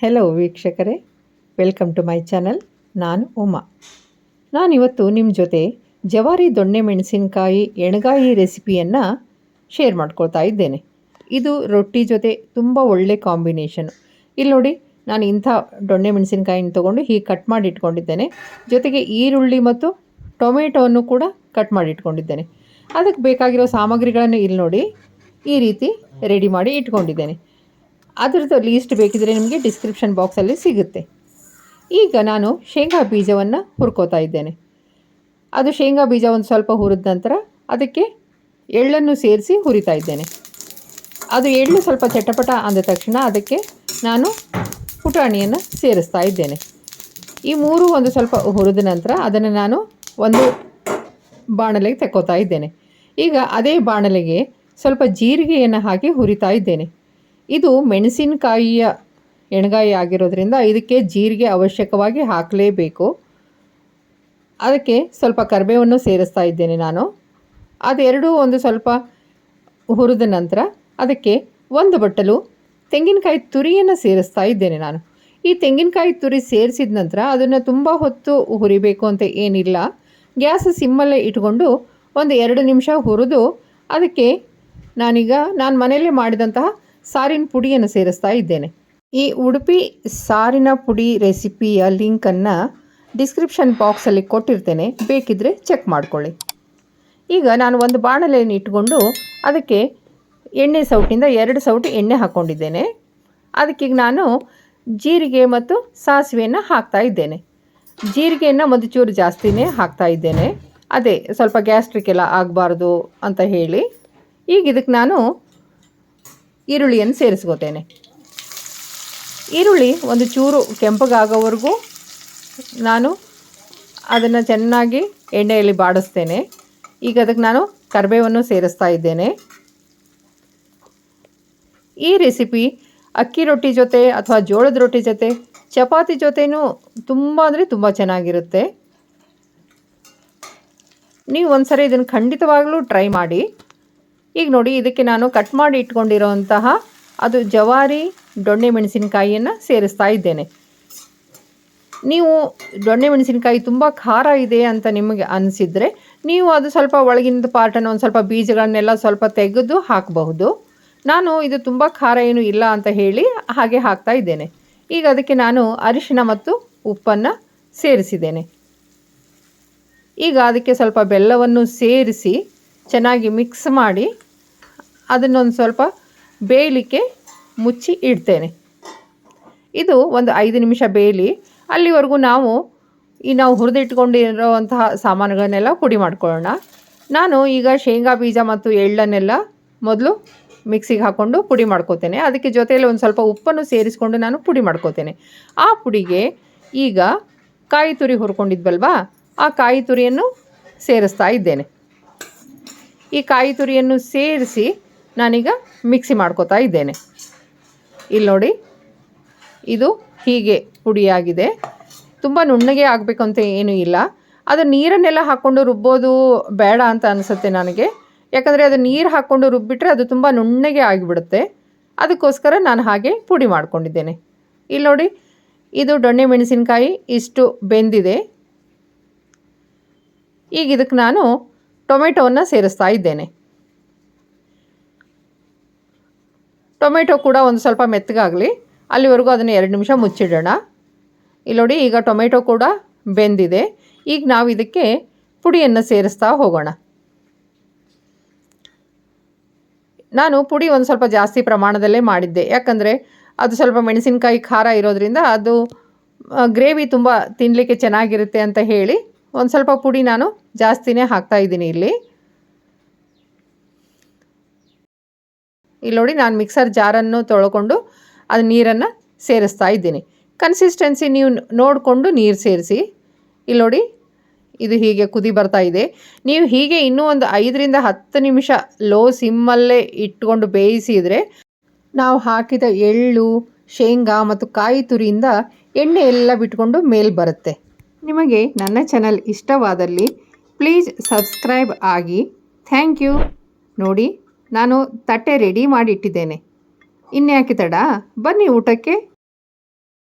Hello ವೀಕ್ಷಕರೇ. Welcome to my channel ನಾನು ಉಮಾ. ನಾನಿವತ್ತು ನಿಮ್ಮ ಜೊತೆ ಜವಾರಿ ದೊಣ್ಣೆ ಮೆಣಸಿನಕಾಯಿ ಎಣಗಾಯಿ ರೆಸಿಪಿಯನ್ನು ಶೇರ್ ಮಾಡ್ಕೊಳ್ತಾ ಇದ್ದೇನೆ. ಇದು ರೊಟ್ಟಿ ಜೊತೆ ತುಂಬ ಒಳ್ಳೆ ಕಾಂಬಿನೇಷನ್ ಇಲ್ಲಿ ನೋಡಿ, ನಾನು ಇಂಥ ದೊಣ್ಣೆ ಮೆಣಸಿನಕಾಯಿನ ತೊಗೊಂಡು ಹೀಗೆ ಕಟ್ ಮಾಡಿ ಇಟ್ಕೊಂಡಿದ್ದೇನೆ ಜೊತೆಗೆ ಈರುಳ್ಳಿ ಮತ್ತು ಟೊಮೆಟೊವನ್ನು ಕೂಡ ಕಟ್ ಮಾಡಿ ಇಟ್ಕೊಂಡಿದ್ದೇನೆ ಅದಕ್ಕೆ ಬೇಕಾಗಿರೋ ಸಾಮಗ್ರಿಗಳನ್ನು ಇಲ್ಲಿ ನೋಡಿ, ಈ ರೀತಿ ರೆಡಿ ಮಾಡಿ ಇಟ್ಕೊಂಡಿದ್ದೇನೆ. ಅದರದ್ದು ಲೀಸ್ಟ್ ಬೇಕಿದ್ರೆ ನಿಮಗೆ ಡಿಸ್ಕ್ರಿಪ್ಷನ್ ಬಾಕ್ಸಲ್ಲಿ ಸಿಗುತ್ತೆ. ಈಗ ನಾನು ಶೇಂಗಾ ಬೀಜವನ್ನು ಹುರ್ಕೋತಾ ಇದ್ದೇನೆ. ಅದು ಶೇಂಗಾ ಬೀಜ ಒಂದು ಸ್ವಲ್ಪ ಹುರಿದ ನಂತರ ಅದಕ್ಕೆ ಎಳ್ಳನ್ನು ಸೇರಿಸಿ ಹುರಿತಾ ಇದ್ದೇನೆ. ಅದು ಎಳ್ಳು ಸ್ವಲ್ಪ ಚಟಪಟ ಅಂದ ತಕ್ಷಣ ಅದಕ್ಕೆ ನಾನು ಪುಟಾಣಿಯನ್ನು ಸೇರಿಸ್ತಾ ಇದ್ದೇನೆ. ಈ ಮೂರು ಒಂದು ಸ್ವಲ್ಪ ಹುರಿದ ನಂತರ ಅದನ್ನು ನಾನು ಒಂದು ಬಾಣಲೆಗೆ ತಕ್ಕೋತಾ ಇದ್ದೇನೆ. ಈಗ ಅದೇ ಬಾಣಲೆಗೆ ಸ್ವಲ್ಪ ಜೀರಿಗೆಯನ್ನು ಹಾಕಿ ಹುರಿತಾ ಇದ್ದೇನೆ. ಇದು ಮೆಣಸಿನಕಾಯಿಯ ಎಣ್ಗಾಯಿ ಆಗಿರೋದ್ರಿಂದ ಇದಕ್ಕೆ ಜೀರಿಗೆ ಅವಶ್ಯಕವಾಗಿ ಹಾಕಲೇಬೇಕು. ಅದಕ್ಕೆ ಸ್ವಲ್ಪ ಕರಿಬೇವನ್ನು ಸೇರಿಸ್ತಾ ಇದ್ದೇನೆ ನಾನು. ಅದೆರಡೂ ಒಂದು ಸ್ವಲ್ಪ ಹುರಿದ ನಂತರ ಅದಕ್ಕೆ ಒಂದು ಬಟ್ಟಲು ತೆಂಗಿನಕಾಯಿ ತುರಿಯನ್ನು ಸೇರಿಸ್ತಾ ಇದ್ದೇನೆ ನಾನು. ಈ ತೆಂಗಿನಕಾಯಿ ತುರಿ ಸೇರಿಸಿದ ನಂತರ ಅದನ್ನು ತುಂಬ ಹೊತ್ತು ಹುರಿಬೇಕು ಅಂತ ಏನಿಲ್ಲ. ಗ್ಯಾಸ್ ಸಿಮ್ಮಲ್ಲೇ ಇಟ್ಕೊಂಡು ಒಂದು ಎರಡು ನಿಮಿಷ ಹುರಿದು ಅದಕ್ಕೆ ನಾನೀಗ ನಾನು ಮನೆಯಲ್ಲೇ ಮಾಡಿದಂತಹ ಸಾರಿನ ಪುಡಿಯನ್ನು ಸೇರಿಸ್ತಾ ಇದ್ದೇನೆ. ಈ ಉಡುಪಿ ಸಾರಿನ ಪುಡಿ ರೆಸಿಪಿಯ ಲಿಂಕನ್ನು ಡಿಸ್ಕ್ರಿಪ್ಷನ್ ಬಾಕ್ಸಲ್ಲಿ ಕೊಟ್ಟಿರ್ತೇನೆ. ಬೇಕಿದ್ದರೆ ಚೆಕ್ ಮಾಡಿಕೊಳ್ಳಿ. ಈಗ ನಾನು ಒಂದು ಬಾಣಲೆಯನ್ನು ಇಟ್ಕೊಂಡು ಅದಕ್ಕೆ ಎಣ್ಣೆ ಸೌಟಿಂದ ಎರಡು ಸೌಟು ಎಣ್ಣೆ ಹಾಕ್ಕೊಂಡಿದ್ದೇನೆ. ಅದಕ್ಕೀಗ ನಾನು ಜೀರಿಗೆ ಮತ್ತು ಸಾಸಿವೆಯನ್ನು ಹಾಕ್ತಾ ಇದ್ದೇನೆ. ಜೀರಿಗೆಯನ್ನು ಒಂದು ಚೂರು ಜಾಸ್ತಿನೇ ಹಾಕ್ತಾ ಇದ್ದೇನೆ. ಅದೇ ಸ್ವಲ್ಪ ಗ್ಯಾಸ್ಟ್ರಿಕ್ ಎಲ್ಲ ಆಗಬಾರ್ದು ಅಂತ ಹೇಳಿ. ಈಗ ಇದಕ್ಕೆ ನಾನು ಈರುಳ್ಳಿಯನ್ನು ಸೇರಿಸ್ಕೋತೇನೆ. ಈರುಳ್ಳಿ ಒಂದು ಚೂರು ಕೆಂಪಗಾಗೋವರೆಗೂ ನಾನು ಅದನ್ನು ಚೆನ್ನಾಗಿ ಎಣ್ಣೆಯಲ್ಲಿ ಬಾಡಿಸ್ತೇನೆ. ಈಗ ಅದಕ್ಕೆ ನಾನು ಕರಿಬೇವನ್ನು ಸೇರಿಸ್ತಾ ಇದ್ದೇನೆ. ಈ ರೆಸಿಪಿ ಅಕ್ಕಿ ರೊಟ್ಟಿ ಜೊತೆ ಅಥವಾ ಜೋಳದ ರೊಟ್ಟಿ ಜೊತೆ, ಚಪಾತಿ ಜೊತೆನೂ ತುಂಬ ಅಂದರೆ ತುಂಬ ಚೆನ್ನಾಗಿರುತ್ತೆ. ನೀವು ಒಂದು ಸರಿ ಇದನ್ನು ಖಂಡಿತವಾಗಲೂ ಟ್ರೈ ಮಾಡಿ. ಈಗ ನೋಡಿ, ಇದಕ್ಕೆ ನಾನು ಕಟ್ ಮಾಡಿ ಇಟ್ಕೊಂಡಿರೋಂತಹ ಅದು ಜವಾರಿ ದೊಣ್ಣೆ ಮೆಣಸಿನಕಾಯಿಯನ್ನು ಸೇರಿಸ್ತಾ ಇದ್ದೇನೆ. ನೀವು ದೊಣ್ಣೆ ಮೆಣಸಿನಕಾಯಿ ತುಂಬ ಖಾರ ಇದೆ ಅಂತ ನಿಮಗೆ ಅನಿಸಿದರೆ ನೀವು ಅದು ಸ್ವಲ್ಪ ಒಳಗಿನ ಪಾರ್ಟನ್ನು ಒಂದು ಸ್ವಲ್ಪ ಬೀಜಗಳನ್ನೆಲ್ಲ ಸ್ವಲ್ಪ ತೆಗೆದು ಹಾಕಬಹುದು. ನಾನು ಇದು ತುಂಬ ಖಾರ ಏನು ಇಲ್ಲ ಅಂತ ಹೇಳಿ ಹಾಗೆ ಹಾಕ್ತಾ ಇದ್ದೇನೆ. ಈಗ ಅದಕ್ಕೆ ನಾನು ಅರಿಶಿಣ ಮತ್ತು ಉಪ್ಪನ್ನು ಸೇರಿಸಿದ್ದೇನೆ. ಈಗ ಅದಕ್ಕೆ ಸ್ವಲ್ಪ ಬೆಲ್ಲವನ್ನು ಸೇರಿಸಿ ಚೆನ್ನಾಗಿ ಮಿಕ್ಸ್ ಮಾಡಿ ಅದನ್ನೊಂದು ಸ್ವಲ್ಪ ಬೇಯಲಿಕ್ಕೆ ಮುಚ್ಚಿ ಇಡ್ತೇನೆ. ಇದು ಒಂದು ಐದು ನಿಮಿಷ ಬೇಯಲಿ. ಅಲ್ಲಿವರೆಗೂ ನಾವು ಈ ನಾವು ಹುರಿದಿಟ್ಕೊಂಡಿರೋವಂತಹ ಸಾಮಾನುಗಳನ್ನೆಲ್ಲ ಪುಡಿ ಮಾಡ್ಕೊಳ್ಳೋಣ. ನಾನು ಈಗ ಶೇಂಗಾ ಬೀಜ ಮತ್ತು ಎಳ್ಳನ್ನೆಲ್ಲ ಮೊದಲು ಮಿಕ್ಸಿಗೆ ಹಾಕ್ಕೊಂಡು ಪುಡಿ ಮಾಡ್ಕೋತೇನೆ. ಅದಕ್ಕೆ ಜೊತೆಯಲ್ಲಿ ಒಂದು ಸ್ವಲ್ಪ ಉಪ್ಪನ್ನು ಸೇರಿಸ್ಕೊಂಡು ನಾನು ಪುಡಿ ಮಾಡ್ಕೋತೇನೆ. ಆ ಪುಡಿಗೆ ಈಗ ಕಾಯಿ ತುರಿ ಹುರ್ಕೊಂಡಿದ್ವಲ್ವಾ? ಆ ಕಾಯಿ ತುರಿಯನ್ನು ಸೇರಿಸ್ತಾ ಇದ್ದೇನೆ. ಈ ಕಾಯಿ ತುರಿಯನ್ನು ಸೇರಿಸಿ ನಾನೀಗ ಮಿಕ್ಸಿ ಮಾಡ್ಕೋತಾ ಇದ್ದೇನೆ. ಇಲ್ಲಿ ನೋಡಿ, ಇದು ಹೀಗೆ ಪುಡಿಯಾಗಿದೆ ತುಂಬ ನುಣ್ಣಗೆ ಆಗಬೇಕು ಅಂತ ಏನೂ ಇಲ್ಲ. ಅದು ನೀರನ್ನೆಲ್ಲ ಹಾಕ್ಕೊಂಡು ರುಬ್ಬೋದು ಬೇಡ ಅಂತ ಅನಿಸುತ್ತೆ ನನಗೆ. ಯಾಕಂದರೆ ಅದು ನೀರು ಹಾಕ್ಕೊಂಡು ರುಬ್ಬಿಟ್ರೆ ಅದು ತುಂಬ ನುಣ್ಣಗೆ ಆಗಿಬಿಡುತ್ತೆ. ಅದಕ್ಕೋಸ್ಕರ ನಾನು ಹಾಗೆ ಪುಡಿ ಮಾಡ್ಕೊಂಡಿದ್ದೇನೆ. ಇಲ್ಲಿ ನೋಡಿ, ಇದು ದೊಣ್ಣೆ ಮೆಣಸಿನಕಾಯಿ ಇಷ್ಟು ಬೆಂದಿದೆ. ಈಗ ಇದಕ್ಕೆ ನಾನು ಟೊಮೆಟೊವನ್ನು ಸೇರಿಸ್ತಾ ಇದ್ದೇನೆ. ಟೊಮೆಟೊ ಕೂಡ ಒಂದು ಸ್ವಲ್ಪ ಮೆತ್ತಗಾಗಲಿ. ಅಲ್ಲಿವರೆಗೂ ಅದನ್ನು ಎರಡು ನಿಮಿಷ ಮುಚ್ಚಿಡೋಣ. ಇಲ್ಲಿ ನೋಡಿ, ಈಗ ಟೊಮೆಟೊ ಕೂಡ ಬೆಂದಿದೆ. ಈಗ ನಾವು ಇದಕ್ಕೆ ಪುಡಿಯನ್ನು ಸೇರಿಸ್ತಾ ಹೋಗೋಣ. ನಾನು ಪುಡಿ ಒಂದು ಸ್ವಲ್ಪ ಜಾಸ್ತಿ ಪ್ರಮಾಣದಲ್ಲೇ ಮಾಡಿದ್ದೆ. ಯಾಕಂದರೆ ಅದು ಸ್ವಲ್ಪ ಮೆಣಸಿನಕಾಯಿ ಖಾರ ಇರೋದ್ರಿಂದ ಅದು ಗ್ರೇವಿ ತುಂಬ ತಿನ್ನಲಿಕ್ಕೆ ಚೆನ್ನಾಗಿರುತ್ತೆ ಅಂತ ಹೇಳಿ ಒಂದು ಸ್ವಲ್ಪ ಪುಡಿ ನಾನು ಜಾಸ್ತಿನೇ ಹಾಕ್ತಾ ಇದ್ದೀನಿ ಇಲ್ಲಿ. ಇಲ್ಲಿ ನೋಡಿ ನಾನು ಮಿಕ್ಸರ್ ಜಾರನ್ನು ತೊಳ್ಕೊಂಡು ಅದು ನೀರನ್ನು ಸೇರಿಸ್ತಾ ಇದ್ದೀನಿ. ಕನ್ಸಿಸ್ಟೆನ್ಸಿ ನೀವು ನೋಡಿಕೊಂಡು ನೀರು ಸೇರಿಸಿ. ಇಲ್ಲಿ ನೋಡಿ ಇದು ಹೀಗೆ ಕುದಿ ಬರ್ತಾ ಇದೆ. ನೀವು ಹೀಗೆ ಇನ್ನೂ ಒಂದು ಐದರಿಂದ ಹತ್ತು ನಿಮಿಷ ಲೋ ಸಿಮ್ಮಲ್ಲೇ ಇಟ್ಕೊಂಡು ಬೇಯಿಸಿದರೆ ನಾವು ಹಾಕಿದ ಎಳ್ಳು, ಶೇಂಗಾ ಮತ್ತು ಕಾಯಿ ತುರಿಯಿಂದ ಎಣ್ಣೆ ಎಲ್ಲ ಬಿಟ್ಕೊಂಡು ಮೇಲೆ ಬರುತ್ತೆ. ನಿಮಗೆ ನನ್ನ ಚಾನಲ್ ಇಷ್ಟವಾದಲ್ಲಿ ಪ್ಲೀಸ್ ಸಬ್ಸ್ಕ್ರೈಬ್ ಆಗಿ ಥ್ಯಾಂಕ್ ಯು. ನೋಡಿ. ನಾನು ತಟ್ಟೆ ರೆಡಿ ಮಾಡಿ ಇಟ್ಟಿದ್ದೇನೆ ಇನ್ಯಾಕೆ ತಡ? ಬನ್ನಿ ಊಟಕ್ಕೆ.